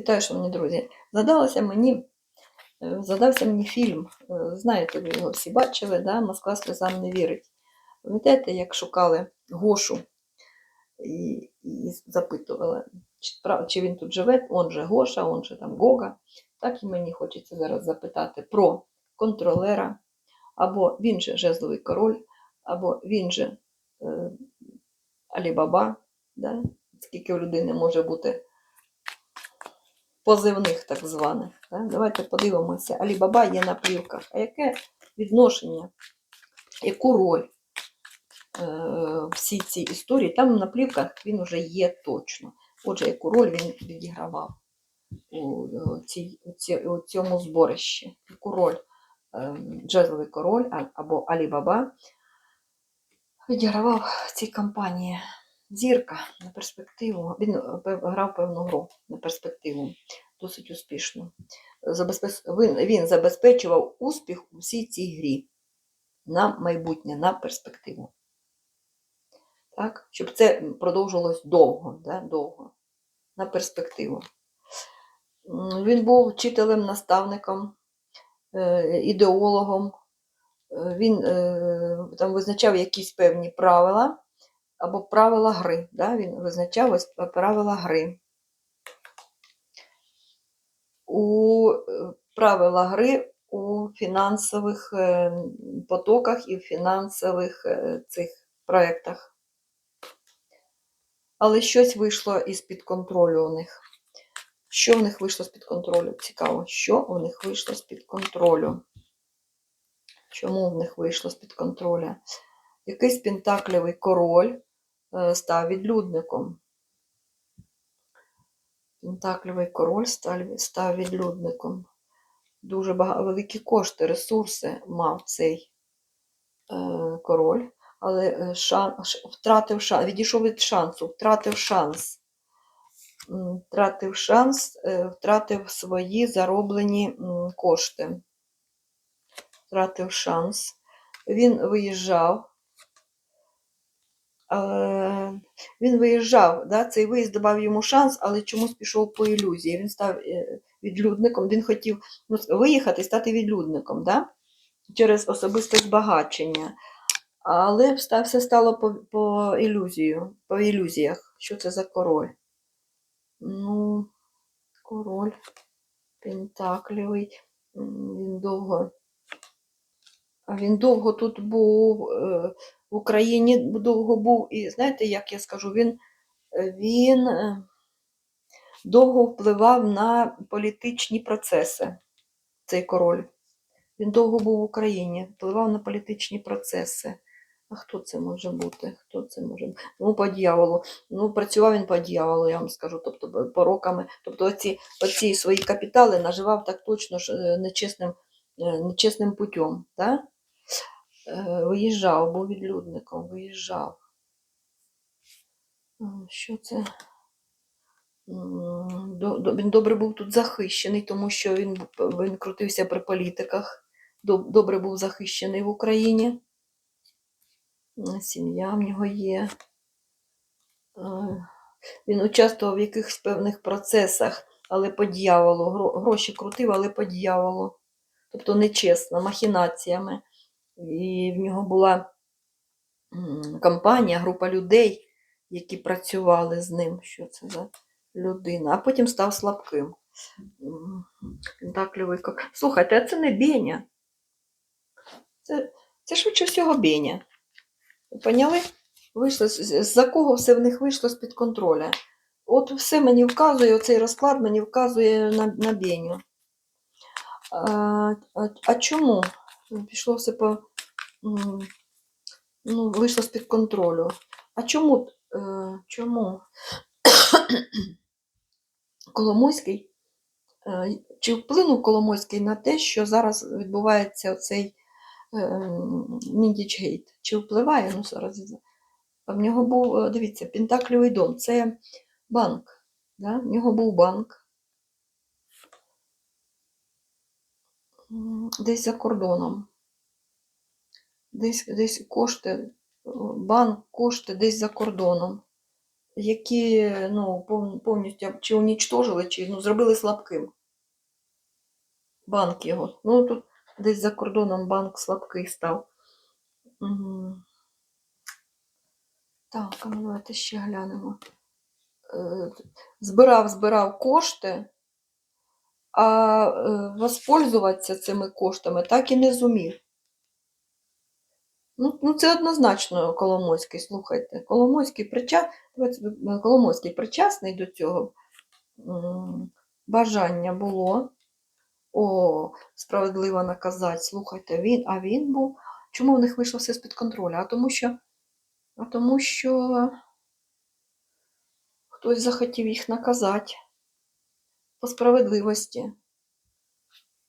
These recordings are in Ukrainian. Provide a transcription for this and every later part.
Вітаю, шановні друзі. Задалося мені, е, задався мені фільм. е, Знаєте, ви його всі бачили, да? Москва сльозам не вірить. Пам'ятаєте, як шукали Гошу і, і запитували, чи, чи він тут живе, он же Гоша, он же там Гога. Так і мені хочеться зараз запитати про контролера, або він же жезловий король, або він же е, Алібаба. Да? Скільки у людини може бути позивних так званих. Да? Давайте подивимося. Алібаба є на плівках. А яке відношення, яку роль е, всі ці історії? Там на плівках він вже є точно. Отже, яку роль він відігравав у, е, цій, у, цьому зборищі? Яку роль е, Джезловий король або Алібаба відігравав в цій кампанії? Зірка на перспективу. Він грав певну гру на перспективу, досить успішно. Він, забезпечував успіх у всій цій грі на майбутнє, на перспективу. Так? Щоб це продовжилось довго, да? довго, на перспективу. Він був вчителем, наставником, е, ідеологом. Е, Він е, там визначав якісь певні правила або правила гри. Да? Він визначав ось правила гри. У е, правила гри у фінансових е, потоках і в фінансових е, цих проєктах. Але щось вийшло із-під контролю у них. Що в них вийшло з-під контролю? Цікаво, що у них вийшло з-під контролю? Чому в них вийшло з-під контролю? Якийсь пентаклевий король став відлюдником. Пентаклевий король став, відлюдником. Дуже бага- великі кошти, ресурси мав цей е, король, але е, шан, втратив шанс, відійшов від шансу, втратив шанс. Втратив шанс, е, втратив свої зароблені кошти. Втратив шанс. Він виїжджав. Е, Він виїжджав, да? цей виїзд давав йому шанс, але чомусь пішов по ілюзії. Він став е, відлюдником, він хотів ну, виїхати стати відлюдником да? через особисте збагачення. Але все стало по, по ілюзію, по ілюзіях. Що це за король? Ну, король Пентаклівий. Він довго. Він довго тут був, е, в Україні довго був, і знаєте, як я скажу, він, е, він е, довго впливав на політичні процеси, цей король. Він довго був в Україні, впливав на політичні процеси. А хто це може бути? Хто це може бути? Ну, по дьяволу. Ну, працював він по дьяволу, я вам скажу, тобто пороками. Тобто оці, оці свої капітали наживав так точно е, нечесним, нечесним путем. Да? Е, Виїжджав, був відлюдником, виїжджав. Що це? Він добре був тут захищений, тому що він, він крутився при політиках. Добре був захищений в Україні. Сім'я в нього є. Е, Він участвував в якихось певних процесах, але по дьяволу. Гроші крутив, але по дьяволу. Тобто нечесно, махінаціями. І в нього була компанія, група людей, які працювали з ним. Що це за людина? А потім став слабким. Пентакльовий кор- Слухайте, а це не Беня. Це, це швидше всього Беня. Поняли? Вийшло, з- з- з-за кого все в них вийшло з-під контроля. От все мені вказує, оцей розклад мені вказує на, на Беню. А, а, а чому? Пішло все по. Ну, вийшло з-під контролю. А чому? Е, чому? Коломойський? е, Чи вплинув Коломойський на те, що зараз відбувається цей Міндічгейт? Чи впливає? Ну, зараз. В нього був, е, дивіться, Пентаклівий дом. Це банк. Да? В нього був банк. Десь за кордоном. Десь, десь кошти, е, банк, кошти десь за кордоном. які ну, повністю чи унічтожили, чи ну, зробили слабким. Банк його. Ну, тут десь за кордоном банк слабкий став. Мгм. Так, а ну давайте ще глянемо. Е, Збирав, збирав кошти, а е, воспользуватися цими коштами так і не зумів. Ну, ну це однозначно Коломойський, слухайте. Коломойський, прича... е, Коломойський причасний до цього. Бажання було. О, справедливо наказати. Слухайте, він, а він був. Чому в них вийшло все з-під контролю? А тому що, а тому що хтось захотів їх наказати по справедливості.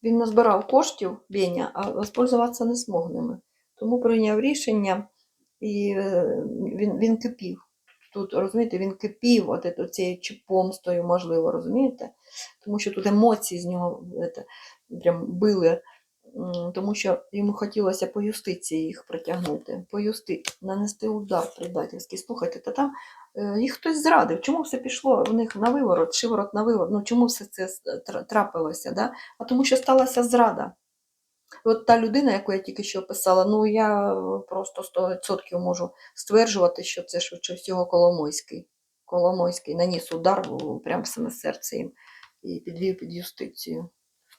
Він назбирав коштів, Беня, а воспользуватися не змог ними. Тому прийняв рішення і е, він, він кипів. Тут, розумієте, він кипів от цією чи помстою, можливо, розумієте? Тому що тут емоції з нього ете, прям били, тому що йому хотілося по юстиції їх притягнути, по юсти... нанести удар предательський. Слухайте, та там е, їх хтось зрадив. Чому все пішло в них на виворот, шиворот на виворот? Ну чому все це трапилося? Да? А тому що сталася зрада. От та людина, яку я тільки що описала, ну я е, просто 100% можу стверджувати, що це швидше всього Коломойський. Коломойський наніс удар прямо в саме серце їм і підвів під юстицію.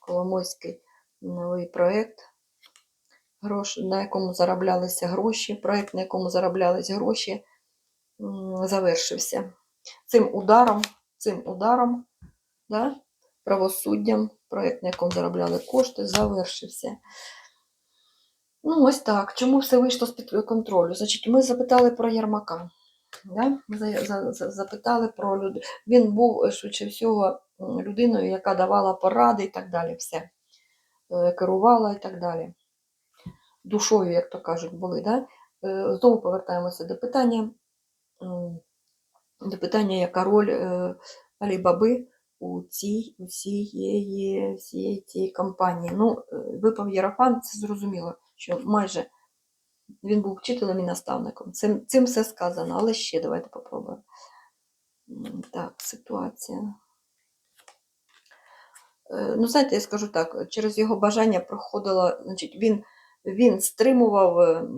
Коломойський новий проєкт, на якому зароблялися гроші, проєкт, на якому зароблялись гроші, завершився. Цим ударом, цим ударом, да, правосуддям, проєкт, на якому заробляли кошти, завершився. Ну, ось так. Чому все вийшло з-під контролю? Значить, ми запитали про Єрмака. Да? Запитали про люд... Він був, е, швидше всього, людиною, яка давала поради і так далі. Все. Е, Керувала і так далі. Душою, як то кажуть, були. Да? Е, Знову повертаємося до питання, до питання, яка роль Алі-Баби у цій, у цієї, всієї цієї кампанії. Ну, е, випав Єрофан, це зрозуміло, що майже він був вчителем і наставником. Цим, цим все сказано, але ще давайте попробуємо. Так, ситуація. Е, Ну, знаєте, я скажу так, через його бажання проходило, значить, він, він стримував, е,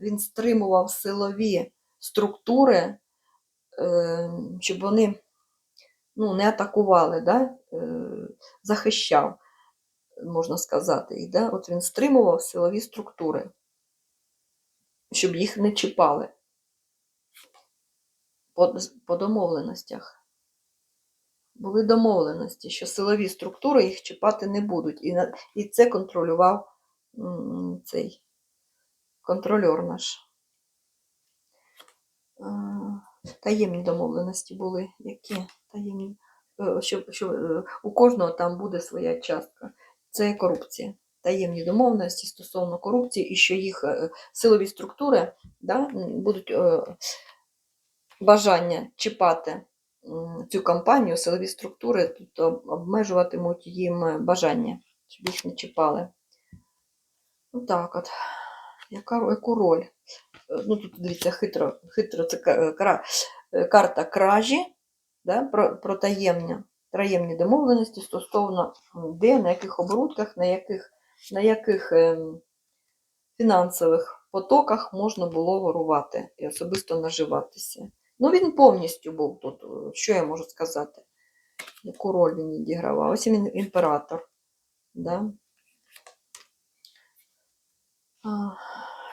він стримував силові структури, щоб вони ну, не атакували, да? е, захищав, можна сказати. І, да? От він стримував силові структури, щоб їх не чіпали по, по домовленостях. Були домовленості, що силові структури їх чіпати не будуть. І, і це контролював цей контрольор наш. Таємні домовленості були. Які таємні? Е, Що, що е, у кожного там буде своя частка. Це корупція. Таємні домовленості стосовно корупції, і що їх е, силові структури да, будуть бажання чіпати цю кампанію, силові структури тут обмежуватимуть їм бажання, щоб їх не чіпали. Ну так от. Яка, яку роль? Ну тут дивіться, хитро, хитро це ка- е, карта кражі, да, про, про таємні, таємні домовленості стосовно де, на яких оборудках, на яких, на яких ем, фінансових потоках можна було ворувати і особисто наживатися. Ну, він повністю був тут. е, Що я можу сказати? Яку роль він відігравав? Ось він імператор. Да?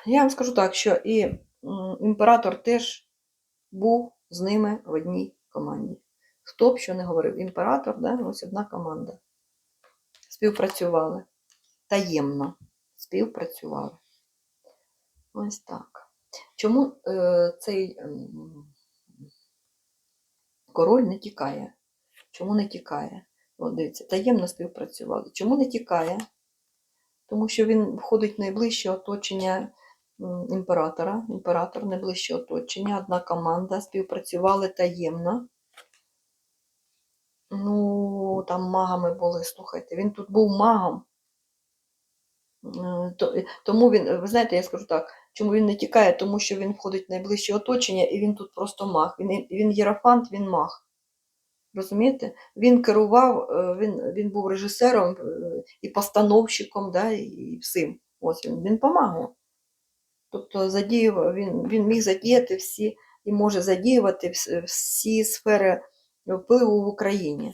Я вам скажу так, що і імператор теж був з ними в одній команді. Хто б що не говорив, імператор, да? ось одна команда. Співпрацювали. Таємно співпрацювали. Ось так. Чому е, цей ем, король не тікає? Чому не тікає? От дивіться, таємно співпрацювали. Чому не тікає? Тому що він входить в найближче оточення імператора. Імператор найближче оточення, одна команда, співпрацювали таємно. Ну, там магами були, слухайте, він тут був магом. Е, Тому він, ви знаєте, я скажу так, Чому він не тікає? Тому що він входить в найближче оточення і він тут просто маг. Він, він єрофант, він маг. Розумієте? Він керував, е, він, він був режисером е, і постановщиком, да, і всім. Ось він, він помагав. Тобто задіював, він, він міг задіяти всі і може задіювати всі сфери впливу в Україні.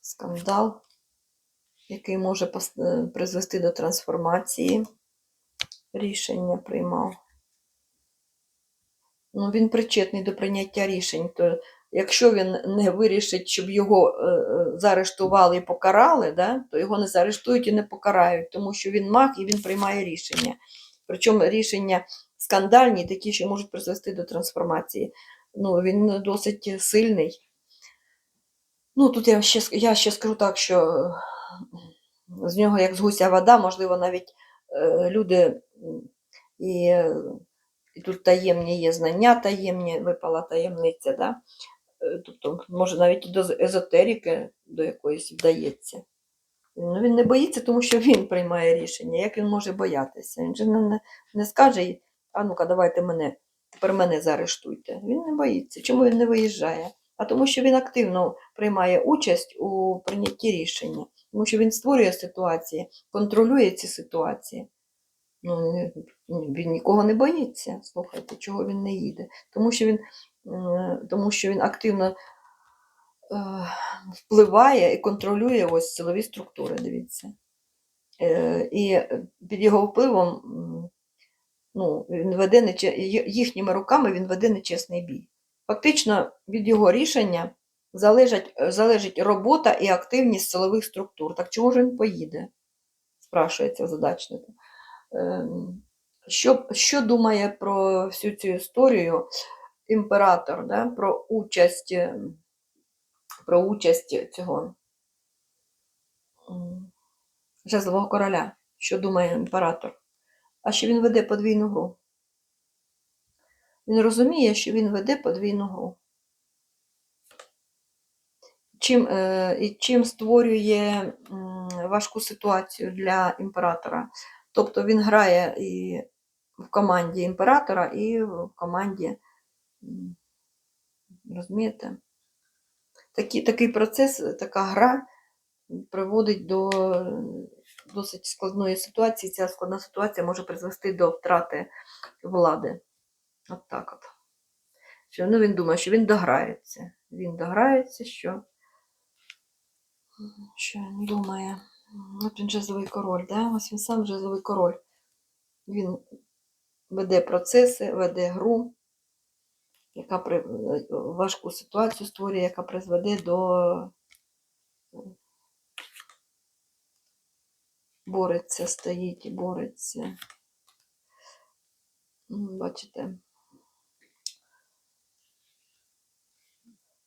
Скандал, який може е, призвести до трансформації. Рішення приймав. Ну, він причетний до прийняття рішень. То якщо він не вирішить, щоб його е, е, заарештували і покарали, да, то його не заарештують і не покарають, тому що він маг і він приймає рішення. Причому рішення скандальні, такі, що можуть призвести до трансформації. Ну, він досить сильний. Ну, тут я ще, я ще скажу так, що е, з нього, як з гуся вода, можливо, навіть люди і, і тут таємні є знання, таємні, випала таємниця, да? Е, тобто, може, навіть до езотерики до якоїсь вдається. Ну, він не боїться, тому що він приймає рішення. Як він може боятися? Він же не, не, скаже, а ну-ка, давайте мене, тепер мене заарештуйте. Він не боїться. Чому він не виїжджає? А тому, що він активно приймає участь у прийнятті рішення, тому що він створює ситуації, контролює ці ситуації. Ну, він нікого не боїться. Слухайте, чого він не їде? Тому що він, тому що він активно е, впливає і контролює ось силові структури, дивіться. Е, І під його впливом ну, він веде їхніми руками він веде нечесний бій. Фактично від його рішення залежить, залежить робота і активність силових структур. Так чого ж він поїде? спрашується задачник. Ем, Що, що думає про всю цю історію імператор, да? про участь, е, про участь цього жезлового короля? Що думає імператор? А що він веде подвійну гру? Він розуміє, що він веде подвійну гру. Чим, е, і чим створює важку ситуацію для імператора. Тобто він грає і в команді імператора, і в команді, розумієте? Такі, такий процес, така гра приводить до досить складної ситуації. Ця складна ситуація може призвести до втрати влади. От так от. Що, ну, він думає, що він дограється. Він дограється, що, що він думає. От він жезловий король, да? ось він сам жезловий король. Він веде процеси, веде гру, яка при... важку ситуацію створює, яка призведе до бореться, стоїть і бореться. Бачите.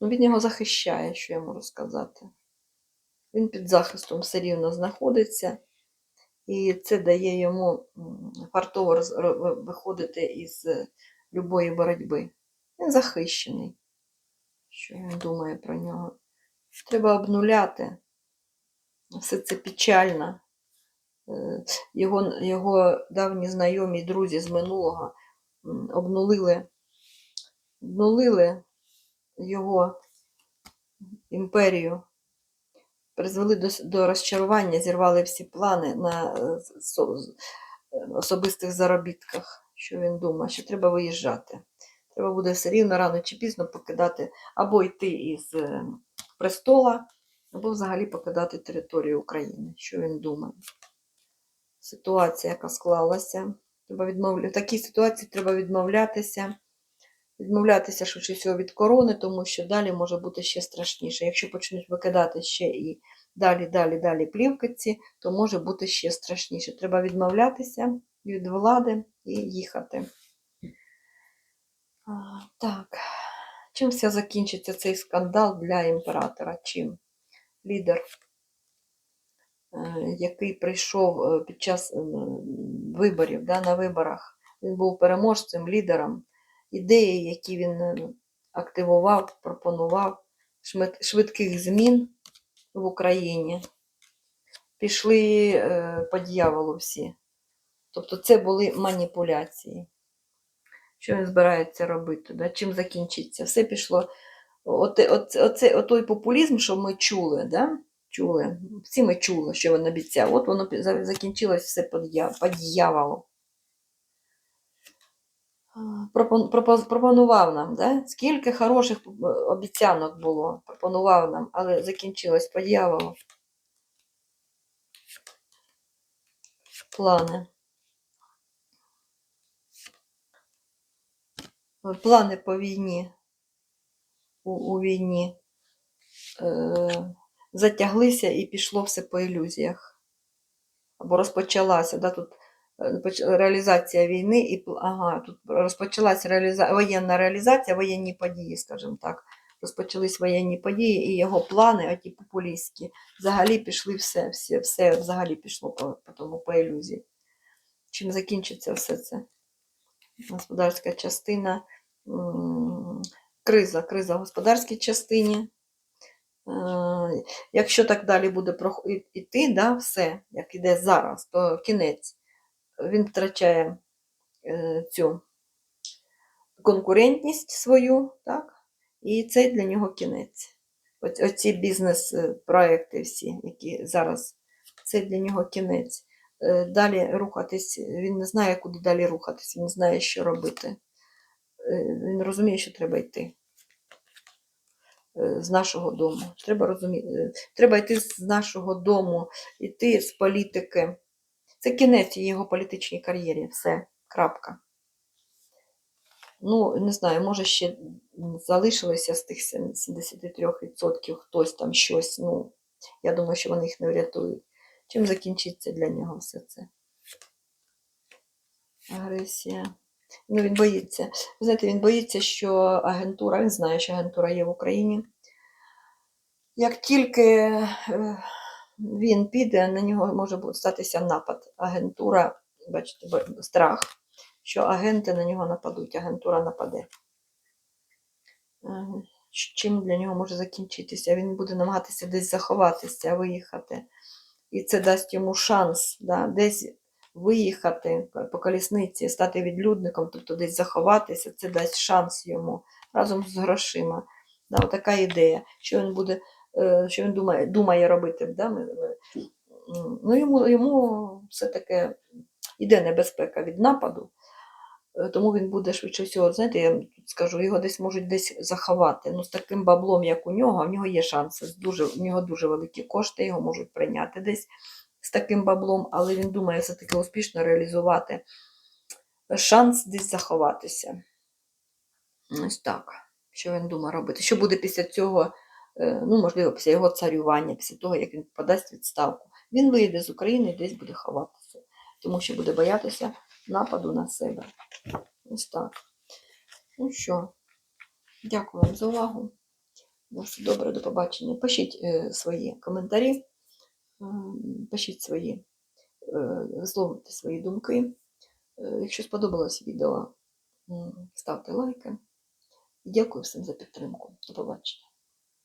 Ну, він його захищає, що я можу сказати. Він під захистом все рівно знаходиться, і це дає йому фартово виходити із любої боротьби. Він захищений. Що він думає про нього? Треба обнуляти. Все це печально. Е, Його, його давні знайомі, друзі з минулого обнулили, обнулили його імперію, призвели до, до розчарування, зірвали всі плани на е, особистих заробітках, що він думає, що треба виїжджати. Треба буде все рівно рано чи пізно покидати або йти із е, престола, або взагалі покидати територію України, що він думає. Ситуація, яка склалася. Треба відмовля... В такій ситуації треба відмовлятися. Відмовлятися швидше всього від корони, тому що далі може бути ще страшніше. Якщо почнуть викидати ще і далі, далі, далі плівкиці, то може бути ще страшніше. Треба відмовлятися від влади і їхати. Так, чим все закінчиться цей скандал для імператора? Чим? Лідер, е, який прийшов е, під час е, виборів, да, на виборах, він був переможцем, лідером. Ідеї, які він активував, пропонував, швидких змін в Україні, пішли по дьяволу всі. Тобто це були маніпуляції. Що він збирається робити? Да? Чим закінчиться? Все пішло. От, от, оце, от той популізм, що ми чули, да? чули, всі ми чули, що він обіцяв. От воно закінчилось все по дья- дьяволу. Пропонував нам, да? скільки хороших обіцянок було, пропонував нам, але закінчилось по дьяволу. Плани. Плани по війні. У, у війні е, затяглися і пішло все по ілюзіях. Або розпочалася, да, тут е, реалізація війни, і ага, тут розпочалася реаліза... воєнна реалізація, воєнні події, скажімо так. Розпочались воєнні події, і його плани, оті популістські, взагалі пішли все, все, все взагалі пішло по, по тому по ілюзії. Чим закінчиться все це? Господарська частина, криза, криза в господарській частині. Е, Якщо так далі буде іти, да, все, як іде зараз, то кінець. Він втрачає е, цю конкурентність свою, так? і це для нього кінець. Оці бізнес-проекти всі, які зараз, це для нього кінець. Е, Далі рухатись, він не знає, куди далі рухатись, він не знає, що робити. Е, Він розуміє, що треба йти е, з нашого дому. Треба розуміти, треба йти з нашого дому, йти з політики. Це кінець його політичній кар'єрі. Все, крапка. Ну, не знаю, може ще залишилося з тих 73% хтось там щось. Ну, я думаю, що вони їх не врятують. Чим закінчиться для нього все це? Агресія. Ну, він боїться. Ви знаєте, він боїться, що агентура, він знає, що агентура є в Україні. Як тільки е, він піде, на нього може статися напад. Агентура, бачите, страх, що агенти на нього нападуть, агентура нападе. Е, Чим для нього може закінчитися? Він буде намагатися десь заховатися, виїхати. І це дасть йому шанс да, десь виїхати по колісниці, стати відлюдником, тобто десь заховатися, це дасть шанс йому разом з грошима. Да, така ідея, що він буде, е, що він думає, думає робити. Да? Ну, йому, йому все таке іде небезпека від нападу, тому він буде швидше всього, знаєте, я тут скажу, його десь можуть десь заховати. Ну, з таким баблом, як у нього, в нього є шанси. Дуже, в нього дуже великі кошти, його можуть прийняти десь з таким баблом, але він думає все-таки успішно реалізувати шанс десь заховатися. Ось так. Що він думає робити? Що буде після цього, е, ну, можливо, після його царювання, після того, як він подасть відставку? Він вийде з України і десь буде ховатися, тому що буде боятися нападу на себе. Ось так. Ну що, дякую вам за увагу. На все добре, до побачення. Пишіть е, свої коментарі, м, пишіть свої, е, висловлюйте свої думки. Е, Якщо сподобалось відео, ставте лайки. Дякую всім за підтримку. До побачення.